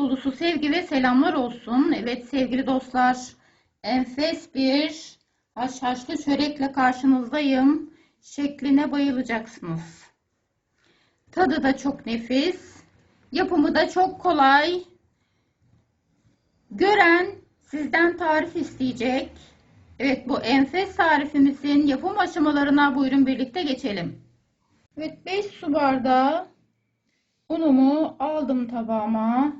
dolusu sevgi ve selamlar olsun. Evet sevgili dostlar, enfes bir haşhaşlı çörekle karşınızdayım. Şekline bayılacaksınız. Tadı da çok nefis. Yapımı da çok kolay. Gören sizden tarif isteyecek. Evet bu enfes tarifimizin yapım aşamalarına buyurun birlikte geçelim. Evet 5 su bardağı unumu aldım tabağıma.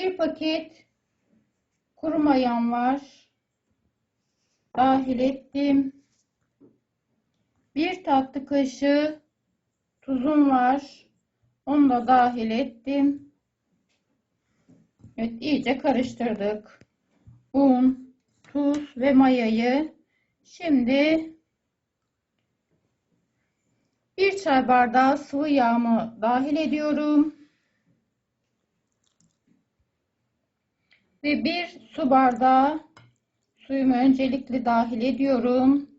Bir paket kuru mayam var. Dahil ettim. Bir tatlı kaşığı tuzum var. Onu da dahil ettim. Evet iyice karıştırdık. Un, tuz ve mayayı. Şimdi bir çay bardağı sıvı yağımı dahil ediyorum. Ve bir su bardağı suyumu öncelikle dahil ediyorum.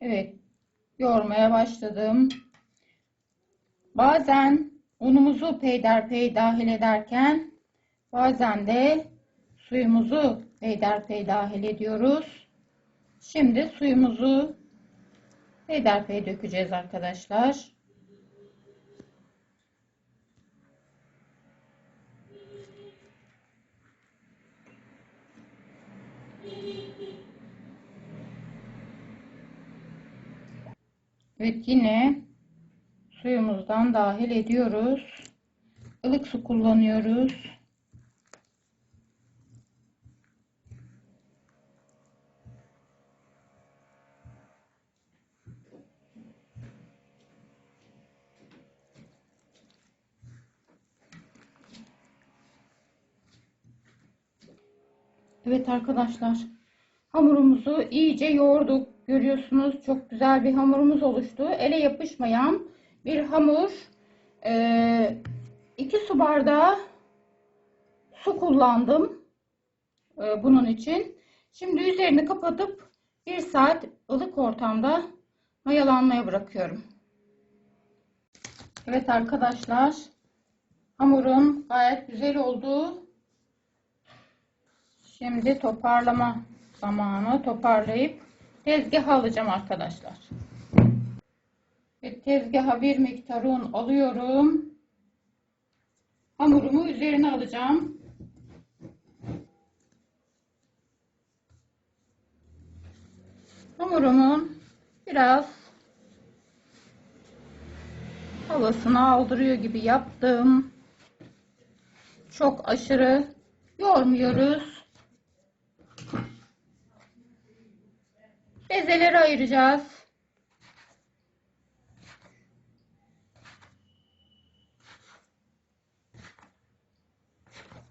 Evet, yoğurmaya başladım. Bazen unumuzu peyderpey dahil ederken bazen de suyumuzu peyderpey dahil ediyoruz. Şimdi suyumuzu peyderpey dökeceğiz arkadaşlar. Evet yine suyumuzdan dahil ediyoruz. Ilık su kullanıyoruz. Evet arkadaşlar hamurumuzu iyice yoğurduk. Görüyorsunuz çok güzel bir hamurumuz oluştu. Ele yapışmayan bir hamur. 2 su bardağı su kullandım. Ee, bunun için. Şimdi üzerini kapatıp 1 saat ılık ortamda mayalanmaya bırakıyorum. Evet arkadaşlar hamurum gayet güzel oldu. Şimdi toparlama zamanı toparlayıp tezgaha alacağım arkadaşlar. Ve tezgaha bir miktar un alıyorum. Hamurumu üzerine alacağım. Hamurumun biraz havasını aldırıyor gibi yaptım. Çok aşırı yormuyoruz. Bezeleri ayıracağız.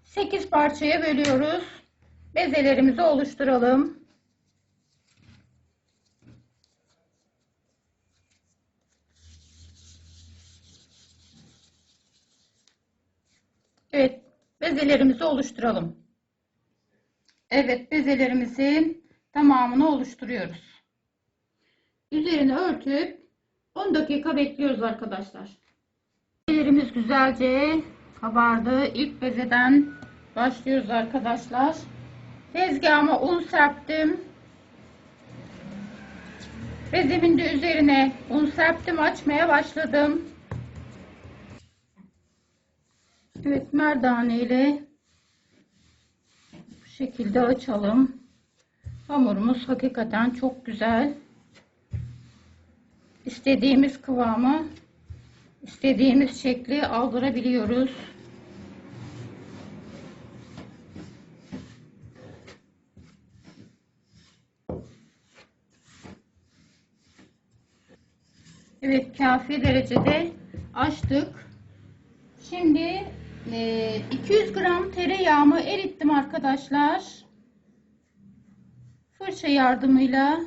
Sekiz parçaya bölüyoruz. Bezelerimizi oluşturalım. Evet, bezelerimizi oluşturalım. Evet, bezelerimizin tamamını oluşturuyoruz. Üzerini örtüp 10 dakika bekliyoruz arkadaşlar. Bezelerimiz güzelce kabardı. İlk bezeden başlıyoruz arkadaşlar. Tezgahıma un serptim. Bezemin de üzerine un serptim. Açmaya başladım. Evet merdane ile bu şekilde açalım. Hamurumuz hakikaten çok güzel. İstediğimiz kıvamı, istediğimiz şekli aldırabiliyoruz. Evet kafi derecede açtık. Şimdi 200 gram tereyağımı erittim arkadaşlar. Fırça yardımıyla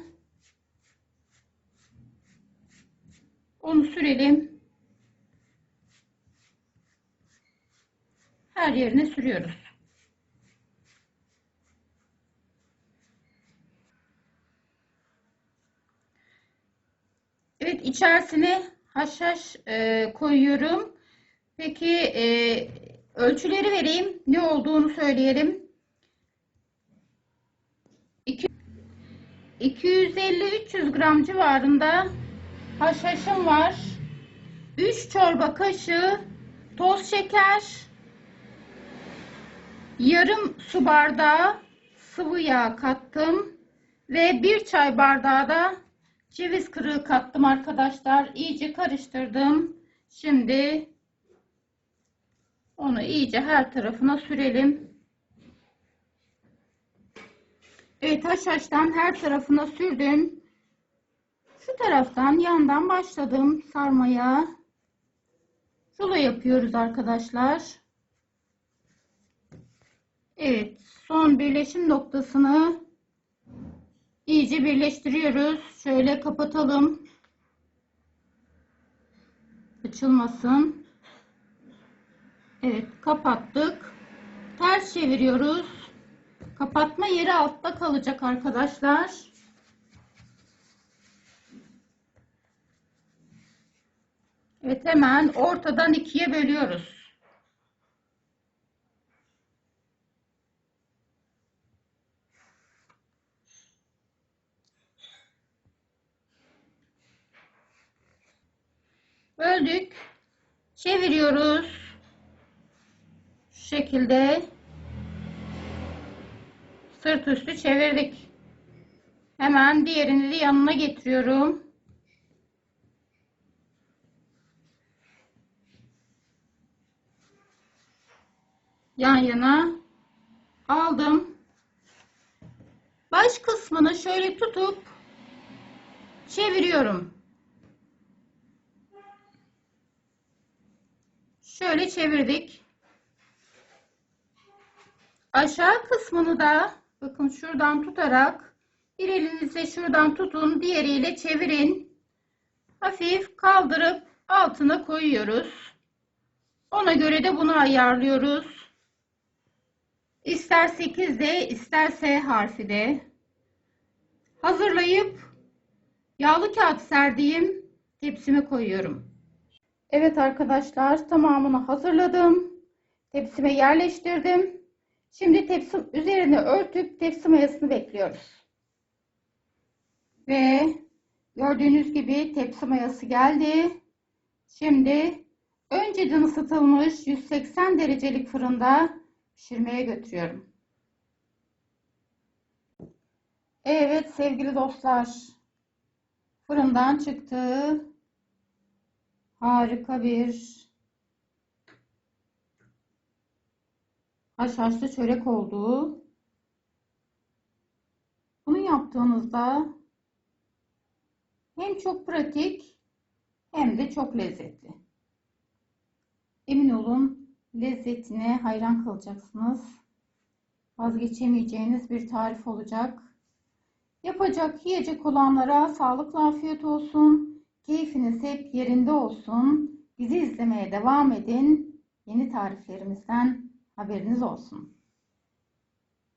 onu sürelim. Her yerine sürüyoruz. Evet içerisine haşhaş e, koyuyorum. Peki e, ölçüleri vereyim. Ne olduğunu söyleyelim. İki- 250-300 gram civarında haşhaşım var. 3 çorba kaşığı toz şeker, yarım su bardağı sıvı yağ kattım ve bir çay bardağı da ceviz kırığı kattım arkadaşlar. İyice karıştırdım. Şimdi onu iyice her tarafına sürelim. Evet haşhaştan her tarafına sürdüm. Şu taraftan yandan başladım sarmaya. Rulo yapıyoruz arkadaşlar. Evet son birleşim noktasını iyice birleştiriyoruz. Şöyle kapatalım. Açılmasın. Evet kapattık. Ters çeviriyoruz. Kapatma yeri altta kalacak arkadaşlar. Evet hemen ortadan ikiye bölüyoruz. Böldük. Çeviriyoruz. Şu şekilde sırt üstü çevirdik. Hemen diğerini de yanına getiriyorum. Yan yana aldım. Baş kısmını şöyle tutup çeviriyorum. Şöyle çevirdik. Aşağı kısmını da bakın şuradan tutarak bir elinizle şuradan tutun, diğeriyle çevirin. Hafif kaldırıp altına koyuyoruz. Ona göre de bunu ayarlıyoruz. İster 8'de, ister S harfi de. Hazırlayıp yağlı kağıt serdiğim tepsime koyuyorum. Evet arkadaşlar tamamını hazırladım. Tepsime yerleştirdim. Şimdi tepsim üzerine örtüp tepsi mayasını bekliyoruz. Ve gördüğünüz gibi tepsi mayası geldi. Şimdi önceden ısıtılmış 180 derecelik fırında pişirmeye götürüyorum. Evet sevgili dostlar. Fırından çıktı. Harika bir haşhaşlı çörek oldu. Bunu yaptığınızda hem çok pratik hem de çok lezzetli. Emin olun lezzetine hayran kalacaksınız. Vazgeçemeyeceğiniz bir tarif olacak. Yapacak, yiyecek olanlara sağlıklı afiyet olsun. Keyfiniz hep yerinde olsun. Bizi izlemeye devam edin. Yeni tariflerimizden haberiniz olsun.